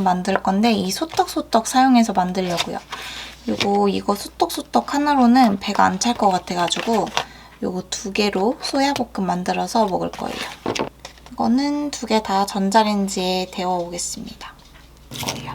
소야볶음을 만들 건데 이 소떡소떡 사용해서 만들려고요. 그리고 이거 소떡소떡 하나로는 배가 안 찰 것 같아가지고 요거 두 개로 소야볶음 만들어서 먹을 거예요. 이거는 두 개 다 전자레인지에 데워 오겠습니다. 이거예요.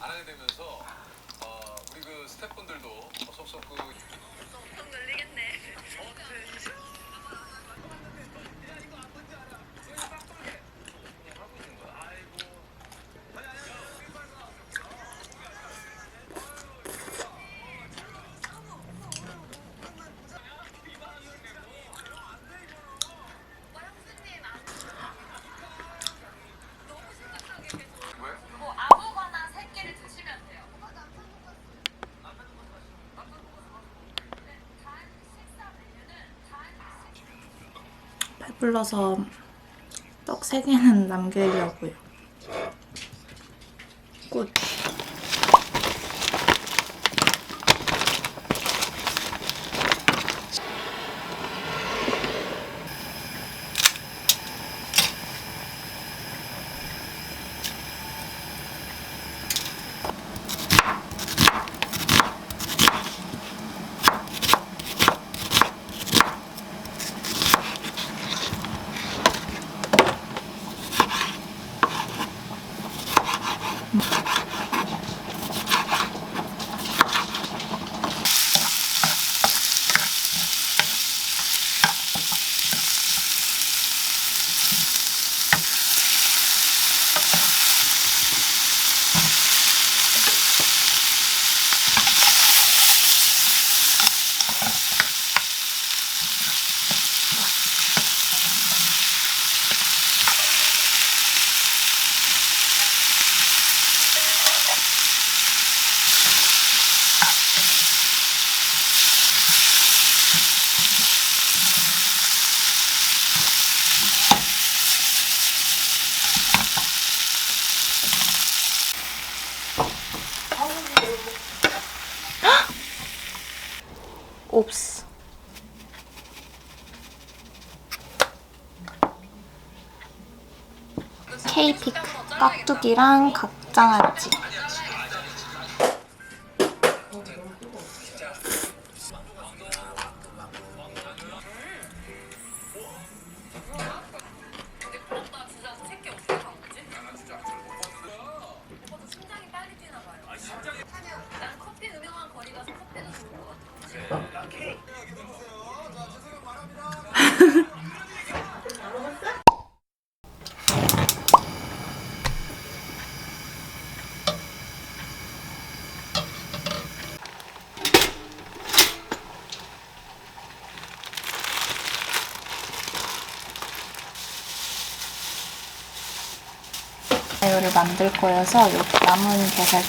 안 하게 되면서 어, 우리 그 스 불러서 떡 3개는 남기려고요. 굿. 옵스. 케이피크 깍두기랑 각장아찌. 이거를 만들 거여서 이 남은 게살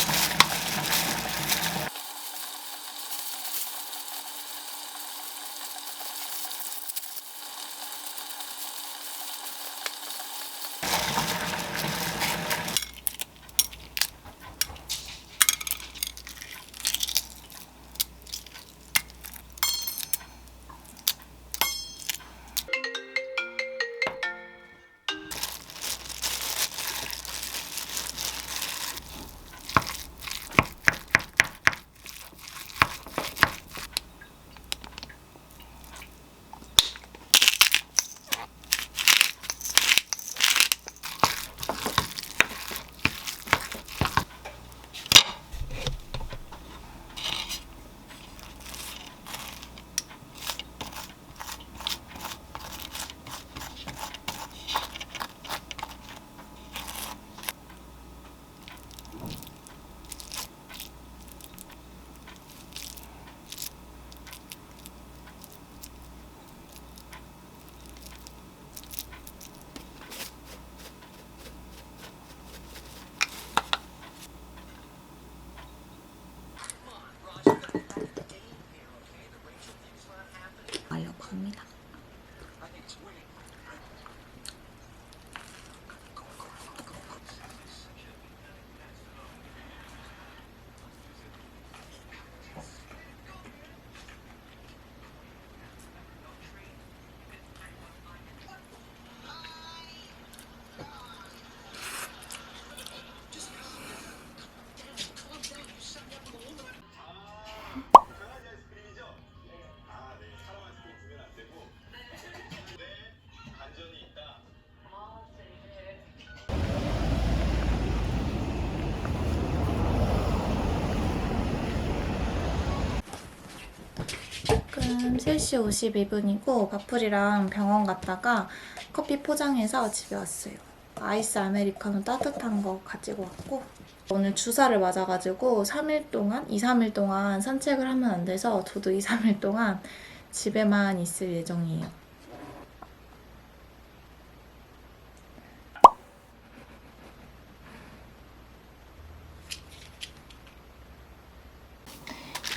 지금 3시 52분이고 바풀이랑 병원 갔다가 커피 포장해서 집에 왔어요. 아이스 아메리카노 따뜻한 거 가지고 왔고 오늘 주사를 맞아가지고 3일 동안, 2, 3일 동안 산책을 하면 안 돼서 저도 2, 3일 동안 집에만 있을 예정이에요.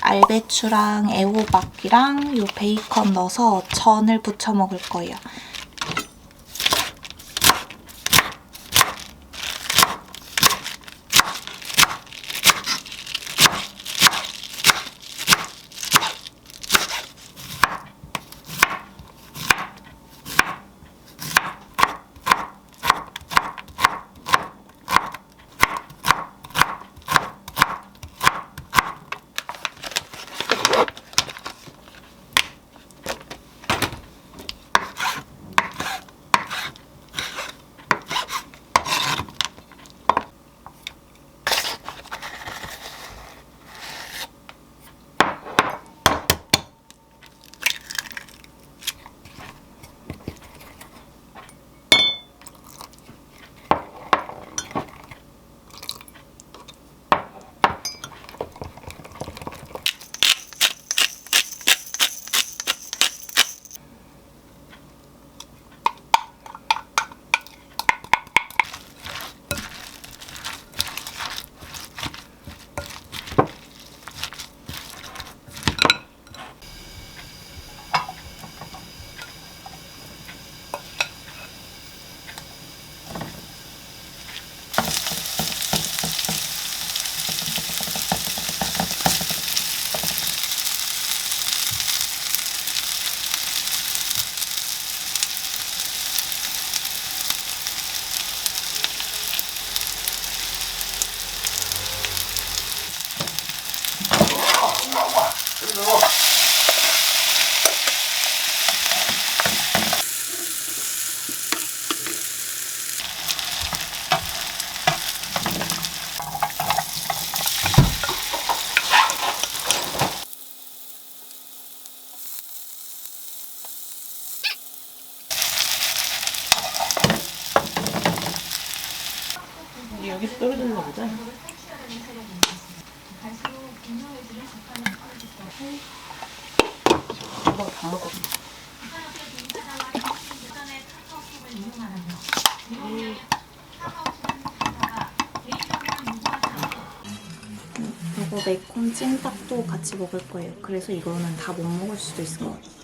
알배추랑 애호박이랑 요 베이컨 넣어서 전을 부쳐 먹을 거예요. 매콤 찜닭도 같이 먹을 거예요. 그래서 이거는 다 못 먹을 수도 있을 것 같아요.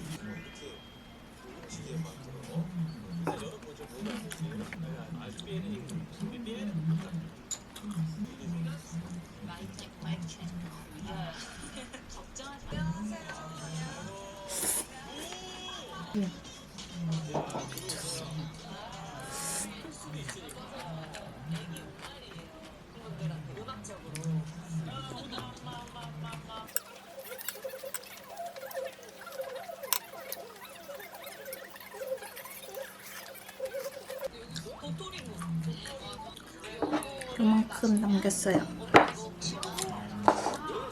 요만큼 남겼어요.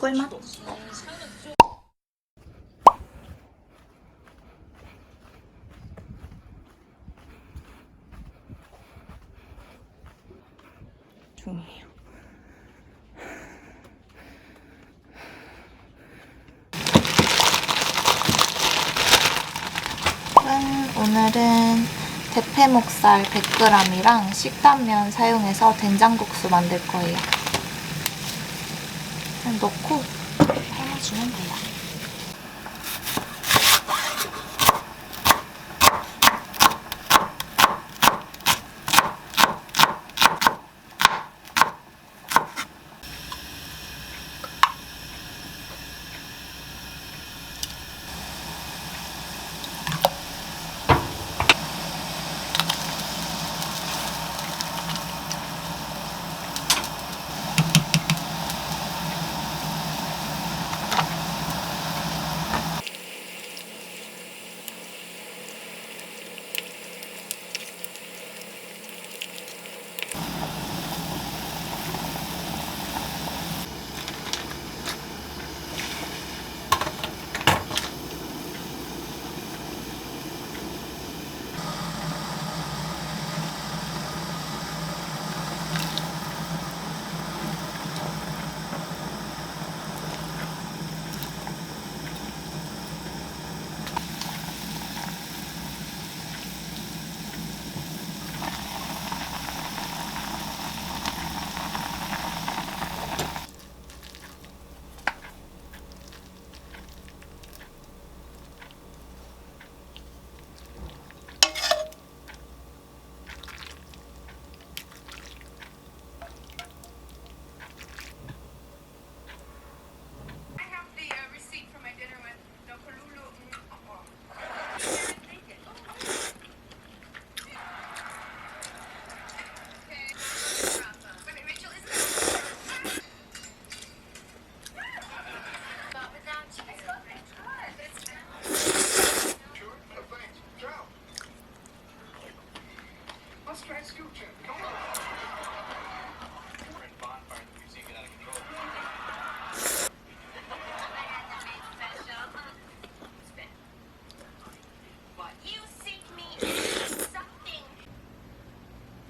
꿀맛? 중이에요. 짠! 오늘은 대패목살 100g이랑 식단면 사용해서 된장국수 만들 거예요. 넣고 삶아주면 돼요.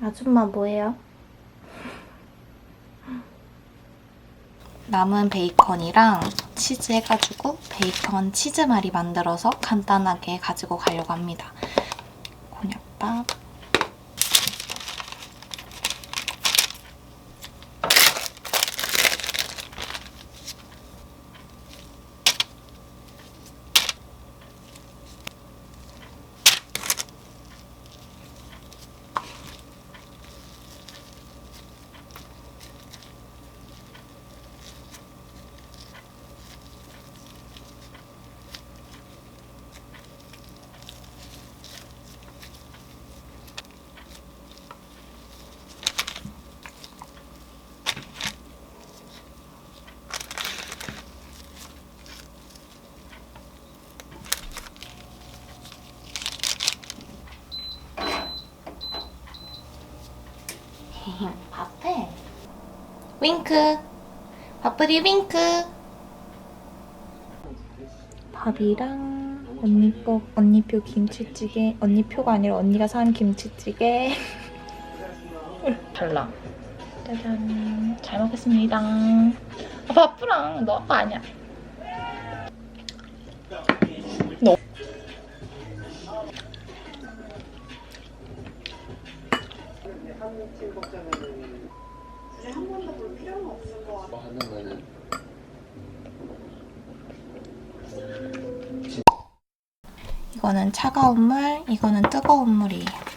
아줌마 뭐예요? 남은 베이컨이랑 치즈 해가지고 베이컨 치즈말이 만들어서 간단하게 가지고 가려고 합니다. 곤약밥. 밥해. 윙크. 밥풀이 윙크. 밥이랑 언니표 언니표 김치찌개 언니표가 아니라 언니가 산 김치찌개. 달라. 짜잔. 잘 먹겠습니다. 아, 바쁘랑 너 아빠 아니야. 이거는 차가운 물, 이거는 뜨거운 물이에요.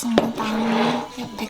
잘 먹겠